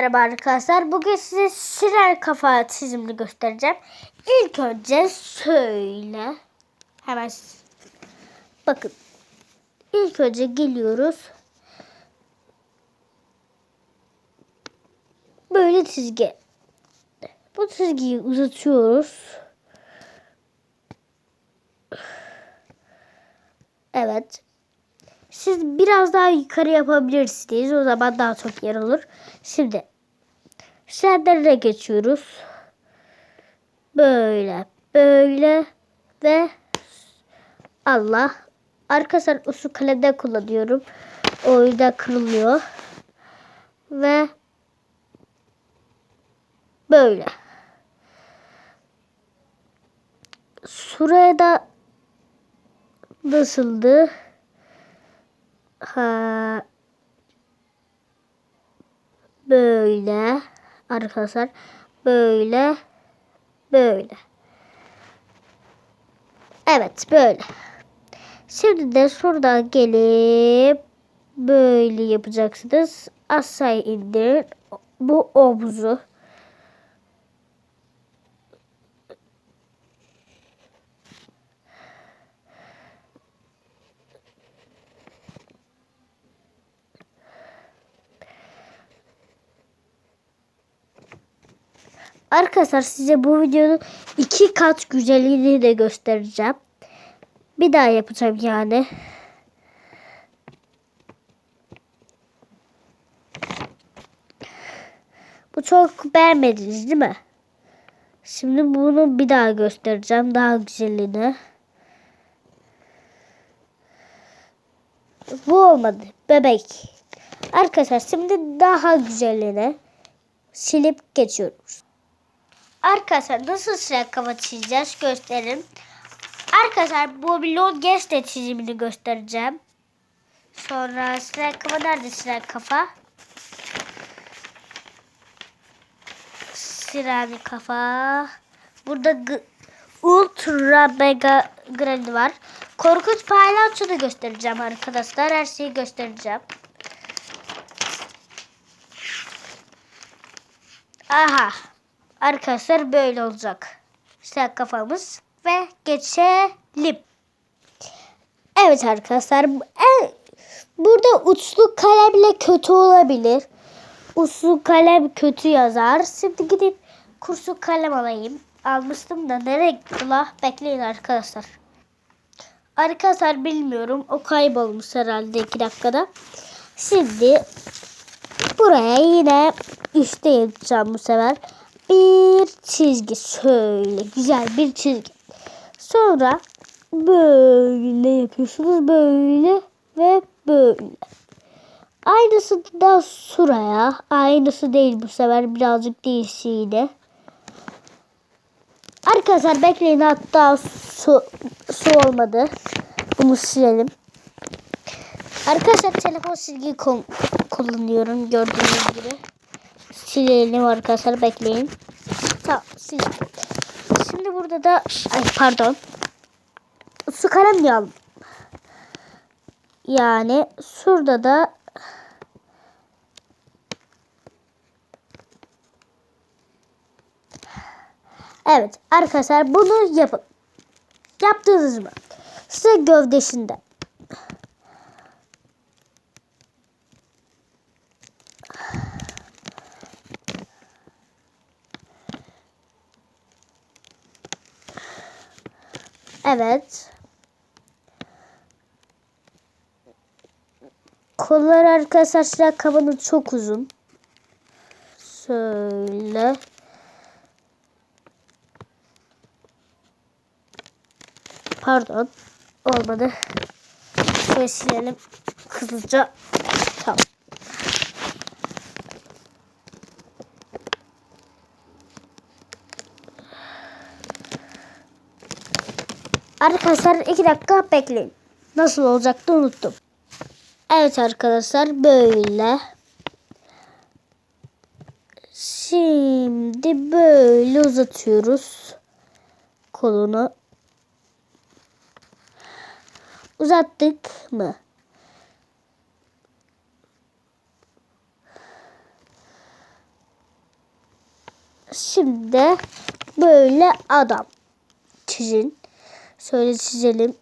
Merhaba arkadaşlar. Bugün size sirer kafa çizimini göstereceğim. İlk önce şöyle. Hemen bakın. İlk önce geliyoruz. Böyle çizgi. Bu çizgiyi uzatıyoruz. Evet. Siz biraz daha yukarı yapabilirsiniz. O zaman daha çok yer olur. Şimdi Şerlere geçiyoruz. Böyle, böyle ve Allah. Arkadaşlar usul kalemde kullanıyorum. O yüzden kırılıyor. Ve böyle. Şuraya da nasıldı? Ha, böyle arkadaşlar böyle böyle. Evet böyle. Şimdi de şuradan gelip böyle yapacaksınız. Aşağı indirin bu omzu Arkadaşlar size bu videonun iki kat güzelliğini de göstereceğim. Bir daha yapacağım yani. Bu çok beğenmediniz değil mi? Şimdi bunu bir daha göstereceğim. Daha güzelliğini. Bu olmadı. Bebek. Arkadaşlar şimdi daha güzelliğine silip geçiyoruz. Arkadaşlar nasıl sıra kafa çizeceğiz gösterelim. Arkadaşlar Babylon Geste çizimini göstereceğim. Sonra sıra kafa nerede sıra kafa? Sirani kafa. Burada Ultra Mega Grand var. Korkunç da göstereceğim arkadaşlar. Her şeyi göstereceğim. Aha. Arkadaşlar böyle olacak. İşte kafamız ve geçelim. Evet arkadaşlar. Burada uçlu kalemle kötü olabilir. Uçlu kalem kötü yazar. Şimdi gidip kursu kalem alayım. Almıştım da nereye gitti la? Bekleyin arkadaşlar. Arkadaşlar bilmiyorum. O kaybolmuş herhalde iki dakikada. Şimdi Buraya yine üstte yapacağım bu sefer. Bir çizgi şöyle güzel bir çizgi. Sonra böyle yapıyorsunuz böyle ve böyle. Aynısı da şuraya. Aynısı değil bu sefer birazcık değişti yine. Arkadaşlar bekleyin hatta su, su olmadı. Bunu silelim. Arkadaşlar telefon silgi kul- kullanıyorum gördüğünüz gibi. Silelim arkadaşlar bekleyin. Tamam sildim. Şimdi burada da ay pardon. Su kalem aldım? Yani şurada da Evet arkadaşlar bunu yapın. Yaptınız mı? Size gövdesinde Evet. Kollar arkadaşlar kabanı çok uzun. Şöyle. Pardon. Olmadı. Şöyle silelim. Hızlıca. Tamam. Arkadaşlar iki dakika bekleyin. Nasıl olacaktı unuttum. Evet arkadaşlar böyle. Şimdi böyle uzatıyoruz kolunu. Uzattık mı? Şimdi böyle adam çizin. Şöyle çizelim.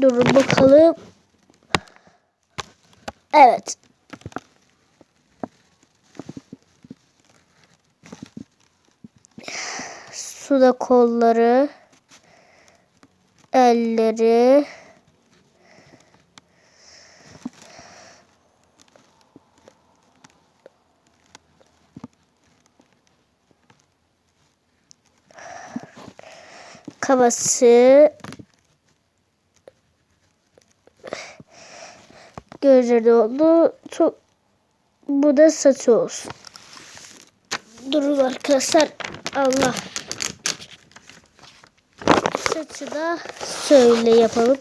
Durun bakalım. Evet. Suda kolları, elleri, kafası, gözleri oldu. Çok bu da saçı olsun. Durun arkadaşlar. Allah. Saçı da şöyle yapalım.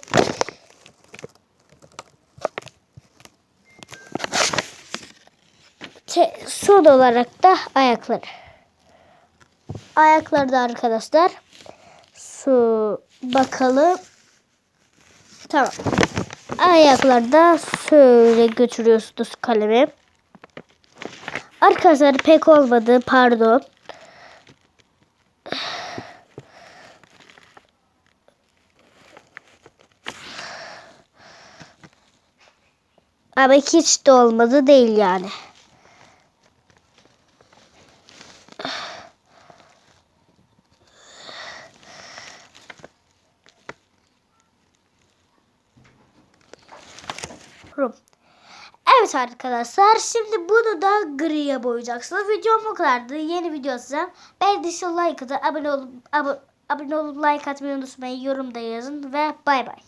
Son olarak da ayakları. Ayakları da arkadaşlar. Su bakalım. Tamam. Ayaklarda şöyle götürüyorsunuz kalemi. Arkadaşlar pek olmadı pardon. Ama hiç de olmadı değil yani. Evet arkadaşlar şimdi bunu da griye boyayacaksınız. Videom bu kadardı. Yeni video atacağım. Beğendiyseniz like atın. Abone olup, abone, abone olup like atmayı unutmayın. Yorumda yazın ve bay bay.